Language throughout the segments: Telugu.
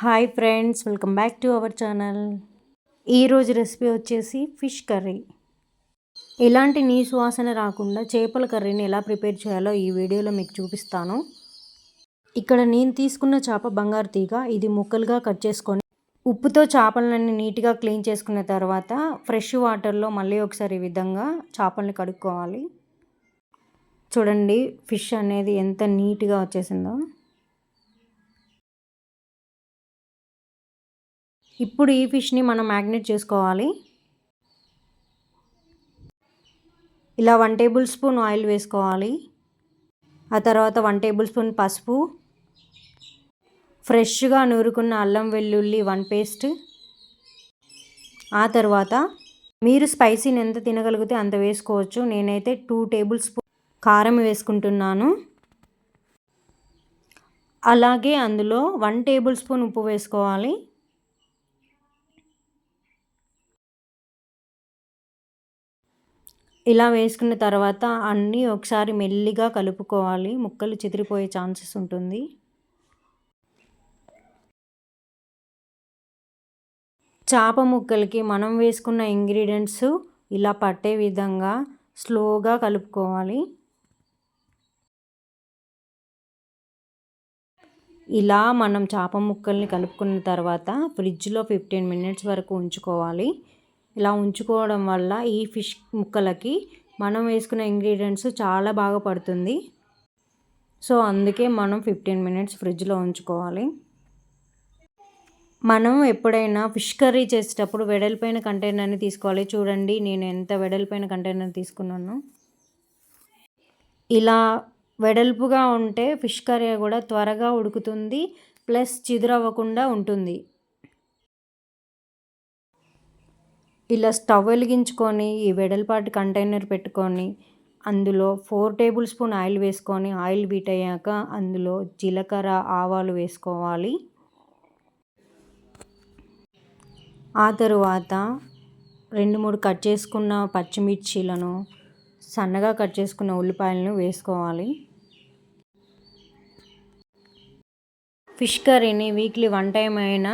Hi friends welcome back to our channel. ఈరోజు రెసిపీ వచ్చేసి ఫిష్ కర్రీ. ఎలాంటి నీ సువాసన రాకుండా చేపల కర్రీని ఎలా ప్రిపేర్ చేయాలో ఈ వీడియోలో మీకు చూపిస్తాను. ఇక్కడ నేను తీసుకున్న చేప బంగారు తీగ ఇది ముక్కలుగా కట్ చేసుకొని ఉప్పుతో చేపలన్నీ నీట్గా క్లీన్ చేసుకున్న తర్వాత ఫ్రెష్ వాటర్లో మళ్ళీ ఒకసారి ఈ విధంగా చేపల్ని కడుక్కోవాలి. చూడండి ఫిష్ అనేది ఎంత నీట్గా వచ్చేసిందో. ఇప్పుడు ఈ ఫిష్ని మనం మ్యాగ్నేట్ చేసుకోవాలి. ఇలా వన్ టేబుల్ స్పూన్ ఆయిల్ వేసుకోవాలి. ఆ తర్వాత వన్ టేబుల్ స్పూన్ పసుపు. ఫ్రెష్గా నూరుకున్న అల్లం వెల్లుల్లి వన్ పేస్ట్. ఆ తర్వాత మీరు స్పైసీని ఎంత తినగలిగితే అంత వేసుకోవచ్చు. నేనైతే టూ టేబుల్ స్పూన్ కారం వేసుకుంటున్నాను. అలాగే అందులో వన్ టేబుల్ స్పూన్ ఉప్పు వేసుకోవాలి. ఇలా వేసుకున్న తర్వాత అన్నీ ఒకసారి మెల్లిగా కలుపుకోవాలి. ముక్కలు చెదిరిపోయే ఛాన్సెస్ ఉంటుంది. చేప ముక్కలకి మనం వేసుకున్న ఇంగ్రీడియంట్స్ ఇలా పట్టే విధంగా స్లోగా కలుపుకోవాలి. ఇలా మనం చేప ముక్కల్ని కలుపుకున్న తర్వాత ఫ్రిడ్జ్లో ఫిఫ్టీన్ మినిట్స్ వరకు ఉంచుకోవాలి. ఇలా ఉంచుకోవడం వల్ల ఈ ఫిష్ ముక్కలకి మనం వేసుకున్న ఇంగ్రీడియంట్స్ చాలా బాగా పడుతుంది. సో అందుకే మనం ఫిఫ్టీన్ మినిట్స్ ఫ్రిడ్జ్లో ఉంచుకోవాలి. మనం ఎప్పుడైనా ఫిష్ కర్రీ చేసేటప్పుడు వెడల్పైన కంటైనర్ని తీసుకోవాలి. చూడండి నేను ఎంత వెడల్పైన కంటైనర్ తీసుకున్నాను. ఇలా వెడల్పుగా ఉంటే ఫిష్ కర్రీ కూడా త్వరగా ఉడుకుతుంది ప్లస్ చిదురవ్వకుండా ఉంటుంది. ఇలా స్టవ్ వెలిగించుకొని ఈ వెడల్పాటి కంటైనర్ పెట్టుకొని అందులో ఫోర్ టేబుల్ స్పూన్ ఆయిల్ వేసుకొని ఆయిల్ బీట్ అయ్యాక అందులో జీలకర్ర ఆవాలు వేసుకోవాలి. ఆ తరువాత రెండు మూడు కట్ చేసుకున్న పచ్చిమిర్చీలను సన్నగా కట్ చేసుకున్న ఉల్లిపాయలను వేసుకోవాలి. ఫిష్ కర్రీని వీక్లీ వన్ టైం అయినా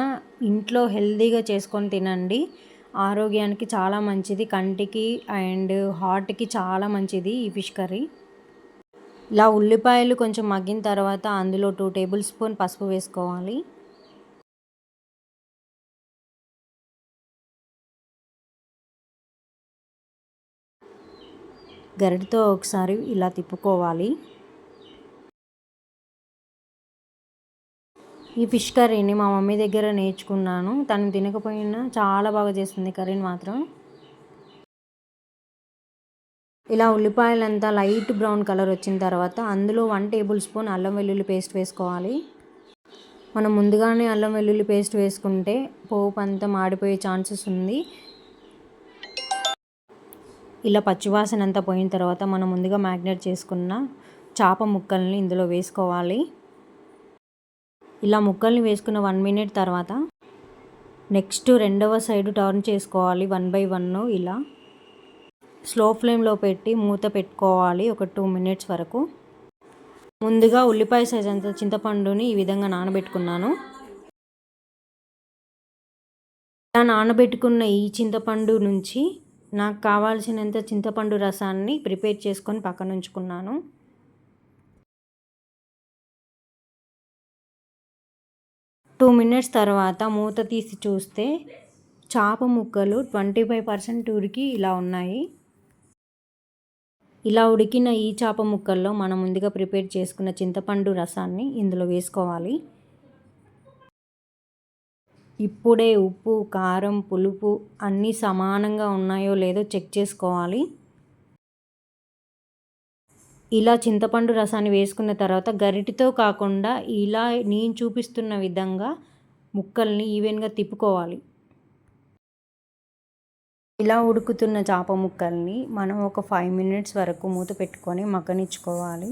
ఇంట్లో హెల్తీగా చేసుకొని తినండి. ఆరోగ్యానికి చాలా మంచిది కంటికి అండ్ హార్ట్కి చాలా మంచిది ఈ ఫిష్ కర్రీ. ఇలా ఉల్లిపాయలు కొంచెం మగ్గిన తర్వాత అందులో టూ టేబుల్ స్పూన్ పసుపు వేసుకోవాలి. గరిటతో ఒకసారి ఇలా తిప్పుకోవాలి. ఈ ఫిష్ కర్రీని మా మమ్మీ దగ్గర నేర్చుకున్నాను. తను తినకపోయినా చాలా బాగా చేస్తుంది కర్రీని మాత్రం. ఇలా ఉల్లిపాయలంతా లైట్ బ్రౌన్ కలర్ వచ్చిన తర్వాత అందులో వన్ టేబుల్ స్పూన్ అల్లం వెల్లుల్లి పేస్ట్ వేసుకోవాలి. మనం ముందుగానే అల్లం వెల్లుల్లి పేస్ట్ వేసుకుంటే పోపు అంతా మాడిపోయే ఛాన్సెస్ ఉంది. ఇలా పచ్చివాసన అంతా పోయిన తర్వాత మనం ముందుగా మ్యాగ్నేట్ చేసుకున్న చేప ముక్కల్ని ఇందులో వేసుకోవాలి. ఇలా ముక్కల్ని వేసుకున్న వన్ మినిట్ తర్వాత నెక్స్ట్ రెండవ సైడ్ టర్న్ చేసుకోవాలి వన్ బై వన్ ఇలా. స్లో ఫ్లేమ్లో పెట్టి మూత పెట్టుకోవాలి ఒక టూ మినిట్స్ వరకు. ముందుగా ఉల్లిపాయ సైజ్ అంత చింతపండుని ఈ విధంగా నానబెట్టుకున్నాను. ఇలా నానబెట్టుకున్న ఈ చింతపండు నుంచి నాకు కావాల్సినంత చింతపండు రసాన్ని ప్రిపేర్ చేసుకొని పక్కన ఉంచుకున్నాను. టూ మినిట్స్ తర్వాత మూత తీసి చూస్తే చేప ముక్కలు ట్వంటీ ఫైవ్ పర్సెంట్ ఉడికి ఇలా ఉన్నాయి. ఇలా ఉడికిన ఈ చేప ముక్కల్లో మనం ముందుగా ప్రిపేర్ చేసుకున్న చింతపండు రసాన్ని ఇందులో వేసుకోవాలి. ఇప్పుడే ఉప్పు కారం పులుపు అన్నీ సమానంగా ఉన్నాయో లేదో చెక్ చేసుకోవాలి. ఇలా చింతపండు రసాన్ని వేసుకున్న తర్వాత గరిటితో కాకుండా ఇలా నేను చూపిస్తున్న విధంగా ముక్కల్ని ఈవెన్గా తిప్పుకోవాలి. ఇలా ఉడుకుతున్న చేప ముక్కల్ని మనం ఒక ఫైవ్ మినిట్స్ వరకు మూత పెట్టుకొని మగ్గనిచ్చుకోవాలి.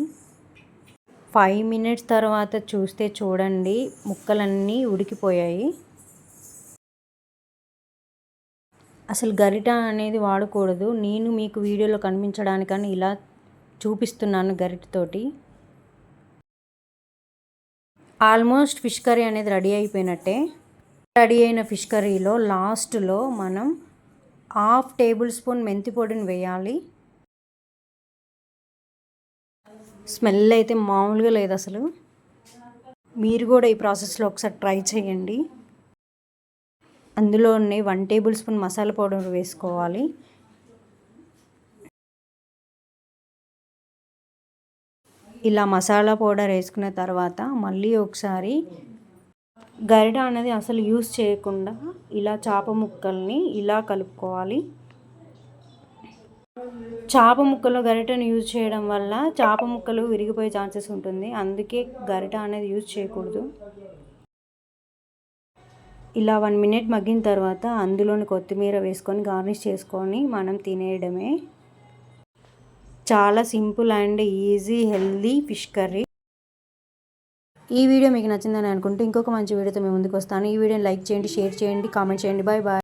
ఫైవ్ మినిట్స్ తర్వాత చూస్తే చూడండి ముక్కలన్నీ ఉడికిపోయాయి. అసలు గరిట అనేది వాడకూడదు. నేను మీకు వీడియోలో కనిపించడానికని ఇలా చూపిస్తున్నాను గరిటతోటి. ఆల్మోస్ట్ ఫిష్ కర్రీ అనేది రెడీ అయిపోయినట్టే. రెడీ అయిన ఫిష్ కర్రీలో లాస్ట్లో మనం హాఫ్ టేబుల్ స్పూన్ మెంతి పొడిని వేయాలి. స్మెల్ అయితే మామూలుగా లేదు అసలు. మీరు కూడా ఈ ప్రాసెస్లో ఒకసారి ట్రై చేయండి. అందులోనే one tablespoon masala powder వేసుకోవాలి. ఇలా మసాలా పౌడర్ వేసుకున్న తర్వాత మళ్ళీ ఒకసారి గరిట అనేది అసలు యూస్ చేయకుండా ఇలా చేప ముక్కల్ని ఇలా కలుపుకోవాలి. చేప ముక్కలు గరిటను యూజ్ చేయడం వల్ల చేప ముక్కలు విరిగిపోయే ఛాన్సెస్ ఉంటుంది. అందుకే గరిట అనేది యూజ్ చేయకూడదు. ఇలా వన్ మినిట్ మగ్గిన తర్వాత అందులోని కొత్తిమీర వేసుకొని గార్నిష్ చేసుకొని మనం తినేయడమే. చాలా simple and easy healthy fish curry. ఈ వీడియో మీకు నచ్చిందని అనుకుంటే ఇంకొక మంచి వీడియోతో మేము ముందుకు వస్తాను. ఈ వీడియోని లైక్ చేయండి షేర్ చేయండి కామెంట్ చేయండి. Bye bye